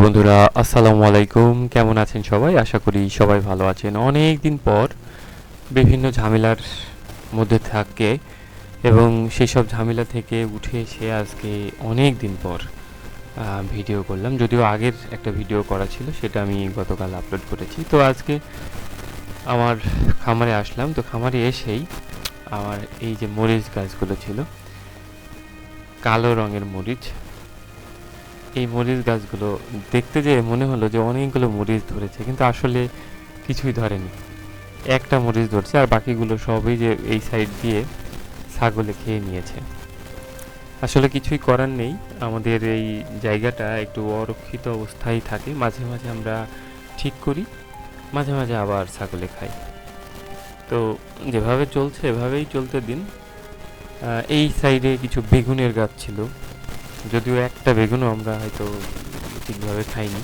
বন্ধুরা, আসসালামু আলাইকুম। কেমন আছেন সবাই? আশা করি সবাই ভালো আছেন। অনেক দিন পর বিভিন্ন ঝামেলার মধ্যে থাকে এবং সেই সব ঝামেলা থেকে উঠে এসে আজকে অনেক দিন পর ভিডিও করলাম। যদিও আগের একটা ভিডিও করা ছিল, সেটা আমি গতকাল আপলোড করেছি। তো আজকে আমার খামারে আসলাম। তো খামারে এসেই আমার এই যে মরিচ গাছগুলো ছিল, কালো রঙের মরিচ এই মরিচ গাছগুলো দেখতে যে মনে হলো যে অনেকগুলো মরিচ ধরেছে, কিন্তু আসলে কিছুই ধরেনি। একটা মরিচ ধরছে আর বাকিগুলো সবই যে এই সাইড দিয়ে ছাগলে খেয়ে নিয়েছে। আসলে কিছুই করার নেই। আমাদের এই জায়গাটা একটু অরক্ষিত অবস্থায় থাকে। মাঝে মাঝে আমরা ঠিক করি, মাঝে মাঝে আবার ছাগলে খাই। তো যেভাবে চলছে, এভাবেই চলতে দিন। এই সাইডে কিছু বেগুনের গাছ ছিল। যদিও একটা বেগুনও আমরা হয়তো ঠিকভাবে খাইনি।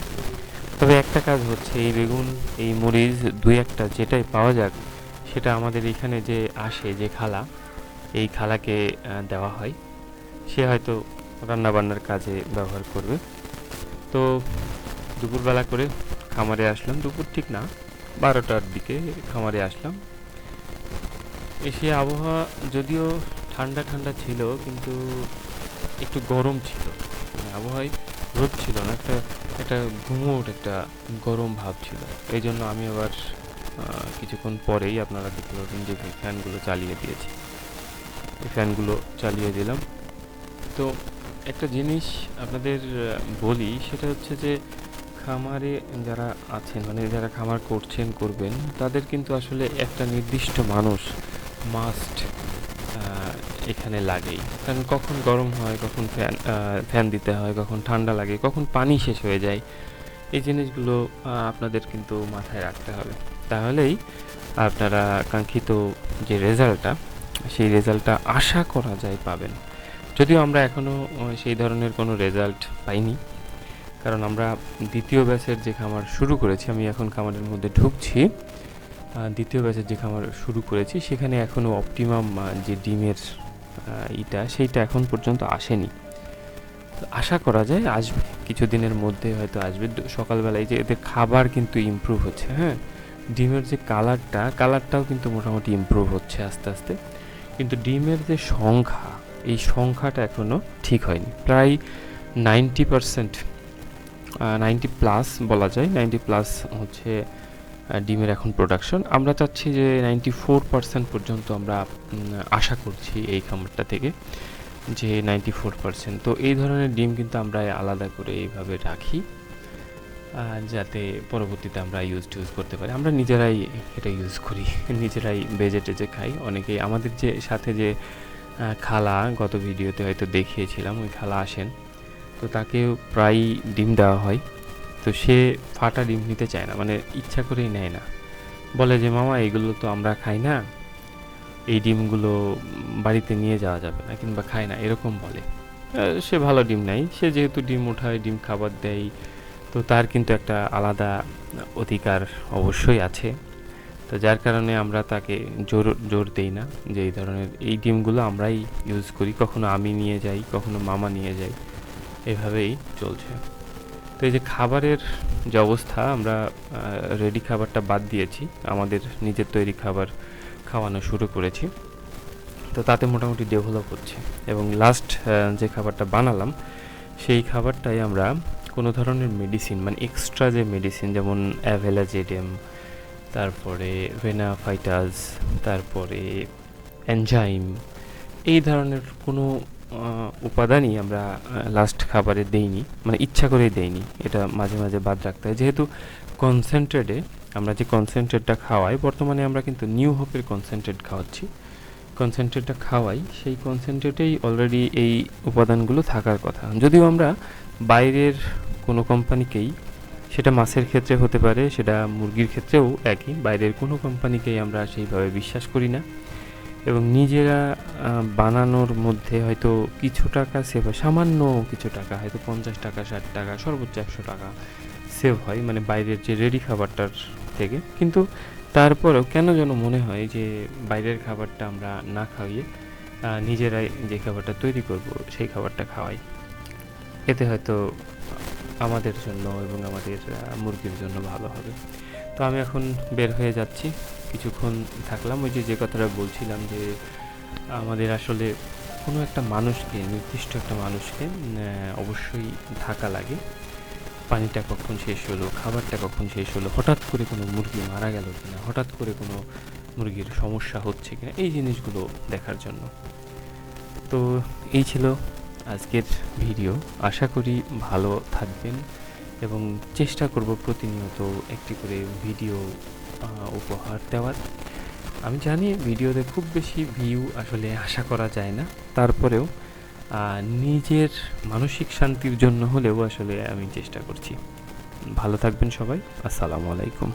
তবে একটা কাজ হচ্ছে, এই বেগুন, এই মরিচ দুই একটা যেটাই পাওয়া যাক, সেটা আমাদের এখানে যে আসে, যে খালা, এই খালাকে দেওয়া হয়। সে হয়তো রান্নাবান্নার কাজে ব্যবহার করবে। তো দুপুরবেলা করে খামারে আসলাম, দুপুর ঠিক না, বারোটার দিকে খামারে আসলাম। এসে আবহাওয়া যদিও ঠান্ডা ঠান্ডা ছিল, কিন্তু একটু গরম ছিল। মানে আবহাওয়ায় রোদ ছিল না, একটা একটা ঘুমোট, একটা গরম ভাব ছিল। এই জন্য আমি আবার কিছুক্ষণ পরেই আপনারা দেখতে পাবেন যে ফ্যানগুলো চালিয়ে দিয়েছি। এই ফ্যানগুলো চালিয়ে দিলাম। তো একটা জিনিস আপনাদের বলি, সেটা হচ্ছে যে খামারে যারা আছেন মানে যারা খামার করছেন, করবেন, তাদের কিন্তু আসলে একটা নির্দিষ্ট মানুষ মাস্ট এখানে লাগেই। কারণ কখন গরম হয়, কখন ফ্যান ফ্যান দিতে হয়, কখন ঠান্ডা লাগে, কখন পানি শেষ হয়ে যায়, এই জিনিসগুলো আপনাদের কিন্তু মাথায় রাখতে হবে। তাহলেই আপনারা কাঙ্ক্ষিত যে রেজাল্টটা, সেই রেজাল্টটা আশা করা যায় পাবেন। যদিও আমরা এখনও সেই ধরনের কোনো রেজাল্ট পাইনি। কারণ আমরা দ্বিতীয় ব্যাচের যে খামার শুরু করেছি, আমি এখন খামারের মধ্যে ঢুকছি। দ্বিতীয় ব্যাচের যে খামার শুরু করেছি, সেখানে এখনও অপটিমাম যে ডিমের ইটা, সেইটা এখন পর্যন্ত আসেনি। আশা করা যায় আসবে। কিছুদিনের মধ্যে হয়তো আসবে। সকালবেলায় যে এদের খাবার কিন্তু ইমপ্রুভ হচ্ছে হ্যাঁ? ডিমের যে কালারটা, কালারটাও কিন্তু মোটামুটি ইমপ্রুভ হচ্ছে আস্তে আস্তে। কিন্তু ডিমের যে সংখ্যা, এই সংখ্যাটা এখনও ঠিক হয়নি। প্রায় নাইনটি পারসেন্ট নাইনটি প্লাস বলা যায়। নাইনটি প্লাস হচ্ছে ডিমের এখন প্রোডাকশন আমরা চাচ্ছি যে নাইনটি ফোর পার্সেন্ট পর্যন্ত আমরা আশা করছি এই খামারটা থেকে যে নাইনটি ফোর পার্সেন্ট তো এই ধরনের ডিম কিন্তু আমরা আলাদা করে এইভাবে রাখি যাতে পরবর্তীতে আমরা ইউজ টুজ করতে পারি। আমরা নিজেরাই এটা ইউজ করি, নিজেরাই বেজে টেজে খাই। অনেকেই আমাদের যে সাথে যে খালা, গত ভিডিওতে হয়তো দেখিয়েছিলাম, ওই খালা আসেন। তো তাকে প্রায় ডিম দেওয়া হয়। তো সে ফাটা ডিম নিতে চায় না মানে ইচ্ছা করেই নেয় না। বলে যে, মামা, এগুলো তো আমরা খাই না। এই ডিমগুলো বাড়িতে নিয়ে যাওয়া যাবে না কিংবা খায় না। এরকম বলে। সে ভালো ডিম নাই সে যেহেতু ডিম ওঠায়, ডিম খাবার দেয়, তো তার কিন্তু একটা আলাদা অধিকার অবশ্যই আছে। তো যার কারণে আমরা তাকে জোর জোর দেই না যে, এই ধরনের, এই ডিমগুলো আমরাই ইউজ করি। কখনো আমি নিয়ে যাই, কখনো মামা নিয়ে যাই এভাবেই চলছে। তো এই যে খাবারের যে অবস্থা, আমরা রেডি খাবারটা বাদ দিয়েছি। আমাদের নিজের তৈরি খাবার খাওয়ানো শুরু করেছি। তো তাতে মোটামুটি ডেভেলপ হচ্ছে। এবং লাস্ট যে খাবারটা বানালাম, সেই খাবারটাই আমরা কোনো ধরনের মেডিসিন মানে এক্সট্রা যে মেডিসিন যেমন অ্যাভেলাজেডিয়াম তারপরে ভেনাফাইটাস তারপরে এনজাইম এই ধরনের কোনো উপাদানই আমরা লাস্ট খাবারে দেইনি মানে ইচ্ছা করেই দেইনি, এটা মাঝে মাঝে বাদ রাখতে হয়। যেহেতু কনসেন্ট্রেটে আমরা যে কনসেন্ট্রেটটা খাওয়াই, বর্তমানে আমরা কিন্তু নিউ হোপের কনসেন্ট্রেট খাওয়াচ্ছি। কনসেন্ট্রেটটা খাওয়াই, সেই কনসেন্ট্রেটেই অলরেডি এই উপাদানগুলো থাকার কথা। যদিও আমরা বাইরের কোনো কোম্পানিকেই সেটা মাছের ক্ষেত্রে হতে পারে, সেটা মুরগির ক্ষেত্রেও একই, বাইরের কোনো কোম্পানিকেই আমরা সেইভাবে বিশ্বাস করি না। এবং নিজেরা বানানোর মধ্যে হয়তো কিছু টাকা সেভ হয়, সামান্য কিছু টাকা, হয়তো পঞ্চাশ টাকা, ষাট টাকা, সর্বোচ্চ একশো টাকা সেভ হয় মানে বাইরের যে রেডি খাবারটার থেকে। কিন্তু তারপরেও কেন যেন মনে হয় যে বাইরের খাবারটা আমরা না খাইয়ে নিজেরাই যে খাবারটা তৈরি করব, সেই খাবারটা খাওয়াই। এতে হয়তো আমাদের জন্য এবং আমাদের মুরগির জন্য ভালো হবে। তো আমি এখন বের হয়ে যাচ্ছি। কিছুক্ষণ থাকলাম, ওই যে যে কথাটা বলছিলাম যে, আমাদের আসলে কোনো একটা মানুষকে, নির্দিষ্ট একটা মানুষকে অবশ্যই থাকা লাগে। পানিটা কখন শেষ হলো, খাবারটা কখন শেষ হলো, হঠাৎ করে কোনো মুরগি মারা গেল কিনা, হঠাৎ করে কোনো মুরগির সমস্যা হচ্ছে কিনা, এই জিনিসগুলো দেখার জন্য। তো এই ছিল আজকের ভিডিও। আশা করি ভালো থাকবেন এবং চেষ্টা করব প্রতিনিয়ত একটি করে ভিডিও উপহার দেওয়ার। আমি জানি ভিডিওতে খুব বেশি ভিউ আসলে আশা করা যায় না। তারপরেও নিজের মানসিক শান্তির জন্য হলেও আসলে আমি চেষ্টা করছি। ভালো থাকবেন সবাই। আসসালামু আলাইকুম।